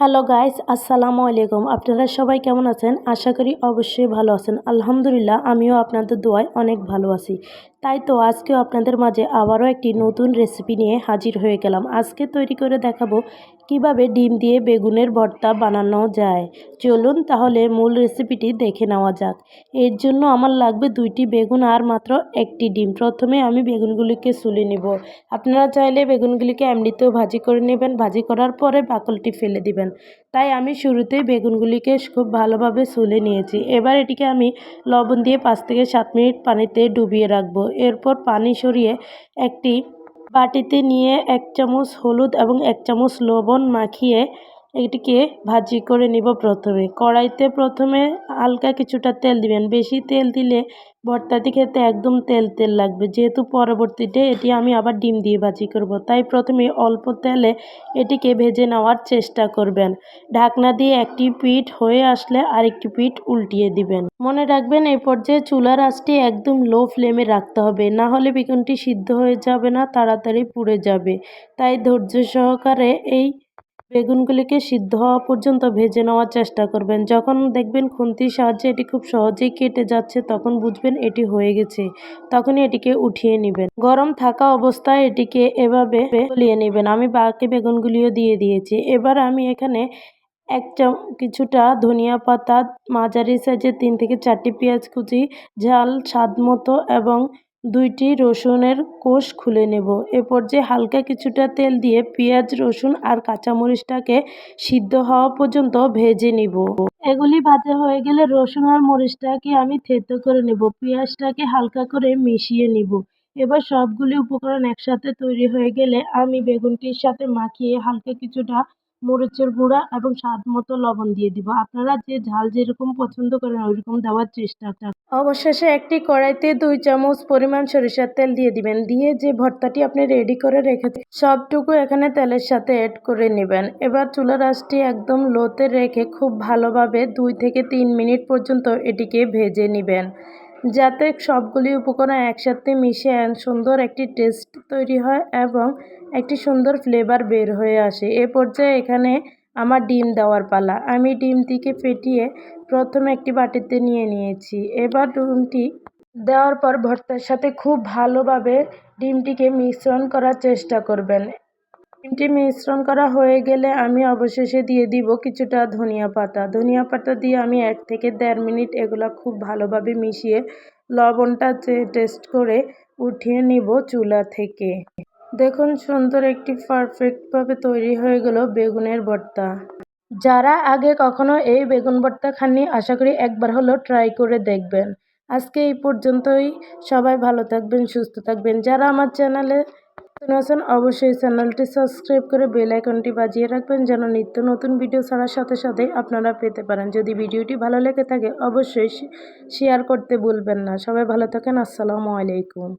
Hello guys আসসালামু আলাইকুম আপনারা সবাই কেমন আছেন? আশা করি অবশ্যই ভালো আছেন। আলহামদুলিল্লাহ, আমিও আপনাদের দোয়ায় অনেক ভালো আছি। তাই তো আজকেও আপনাদের মাঝে আবারও একটি নতুন রেসিপি নিয়ে হাজির হয়ে গেলাম। আজকে তৈরি করে দেখাবো কীভাবে ডিম দিয়ে বেগুনের ভর্তা বানানো যায়? চলুন তাহলে মূল রেসিপিটি দেখে নেওয়া যাক। এর জন্য আমার লাগবে দুইটি বেগুন আর মাত্র একটি ডিম। প্রথমে আমি বেগুনগুলিকে সুলে নিব। আপনারা চাইলে বেগুনগুলিকে এমনিতেও ভাজি করে নেবেন। ভাজি করার পরে বাকলটি ফেলে দিবেন। তাই আমি শুরুতেই বেগুনগুলিকে খুব ভালোভাবে সুলে নিয়েছি। এবার এটিকে আমি লবণ দিয়ে পাঁচ থেকে সাত মিনিট পানিতে ডুবিয়ে রাখব। এরপর পানি সরিয়ে একটি বাটিতে নিয়ে এক চামচ হলুদ এবং এক চামচ লবণ মাখিয়ে এটিকে ভাজি করে নিব প্রথমে। কড়াইতে প্রথমে হালকা কিছুটা তেল দিবেন। বেশি তেল দিলে ভর্তাটি খেতে একদম তেল তেল লাগবে। যেহেতু পরবর্তীতে এটি আমি আবার ডিম দিয়ে ভাজি করব, তাই প্রথমে অল্প তেলে এটিকে ভেজে নেওয়ার চেষ্টা করবেন। ঢাকনা দিয়ে একটি পিঠ হয়ে আসলে আরেকটি পিঠ উল্টিয়ে দিবেন। মনে রাখবেন এই পর্যায়ে চুলার আঁচটি একদম লো ফ্লেমে রাখতে হবে। না হলে বেগুনটি সিদ্ধ হয়ে যাবে না, তাড়াতাড়ি পুড়ে যাবে। তাই ধৈর্য সহকারে এই বেগুনগুলিকে সিদ্ধ হওয়া পর্যন্ত ভেজে নেওয়ার চেষ্টা করবেন। যখন দেখবেন খুন্তির সাহায্যে এটি খুব সহজেই কেটে যাচ্ছে, তখন বুঝবেন এটি হয়ে গেছে। তখনই এটিকে উঠিয়ে নেবেন। গরম থাকা অবস্থায় এটিকে এভাবে গলিয়ে নেবেন। আমি বাকি বেগুনগুলিও দিয়ে দিয়েছি। এবার আমি এখানে এক চাম, কিছুটা ধনিয়া পাতা, মাঝারি সাইজের তিন থেকে চারটি পেঁয়াজ কুচি, ঝাল, স্বাদ মতো এবং দুইটি রসুনের কোষ খুলে নেব। এ পর্যায়ে হালকা কিছুটা তেল দিয়ে পেঁয়াজ, রসুন আর কাঁচামরিচটাকে সিদ্ধ হওয়া পর্যন্ত ভেজে নিব। এগুলি ভাজা হয়ে গেলে রসুন আর মরিচটাকে আমি থেতো করে নেব। পেঁয়াজটাকে হালকা করে মিশিয়ে নিব। এবার সবগুলি উপকরণ একসাথে তৈরি হয়ে গেলে আমি বেগুনটির সাথে মাখিয়ে হালকা কিছুটা মরিচের গুঁড়া এবং স্বাদ মতো লবণ দিয়ে দিব। আপনারা যে ঝাল যেরকম পছন্দ করেন, ওইরকম দেওয়ার চেষ্টা অবশেষে একটি কড়াইতে দুই চামচ পরিমাণ সরিষার তেল দিয়ে দিবেন। দিয়ে যে ভর্তাটি আপনি রেডি করে রেখেছেন, সবটুকু এখানে তেলের সাথে অ্যাড করে নেবেন। এবার চুলার আঁচটি একদম লোতে রেখে খুব ভালোভাবে দুই থেকে তিন মিনিট পর্যন্ত এটিকে ভেজে নেবেন। যাতে সবগুলি উপকরণ একসাথে মিশে সুন্দর একটি টেস্ট তৈরি হয় এবং একটি সুন্দর ফ্লেভার বের হয়ে আসে। এ পর্যায়ে এখানে আমার ডিম দেওয়ার পালা। আমি ডিমটিকে ফেটিয়ে প্রথমে একটি বাটিতে নিয়ে নিয়েছি। এবার ডিমটি দেওয়ার পর ভর্তার সাথে খুব ভালোভাবে ডিমটিকে মিশ্রণ করার চেষ্টা করবেন। ডিমটি মিশ্রণ করা হয়ে গেলে আমি অবশেষে দিয়ে দিব কিছুটা ধনিয়া পাতা। ধনিয়া পাতা দিয়ে আমি এক থেকে দেড় মিনিট এগুলো খুব ভালোভাবে মিশিয়ে লবণটা টেস্ট করে উঠিয়ে নিব চুলা থেকে। দেখুন সুন্দর একটি পারফেক্টভাবে তৈরি হয়ে গেল বেগুনের ভর্তা। যারা আগে কখনো এই বেগুন ভর্তা খাননি, আশা করি একবার হলো ট্রাই করে দেখবেন। আজকে এই পর্যন্তই। সবাই ভালো থাকবেন, সুস্থ থাকবেন। যারা আমার চ্যানেলে নতুন আছেন, অবশ্যই চ্যানেলটি সাবস্ক্রাইব করে বেল আইকনটি বাজিয়ে রাখবেন যেন নিত্য নতুন ভিডিও ছাড়ার সাথে সাথে আপনারা পেতে পারেন। যদি ভিডিওটি ভালো লেগে থাকে, অবশ্যই শেয়ার করতে ভুলবেন না। সবাই ভালো থাকেন, আসসালামু আলাইকুম।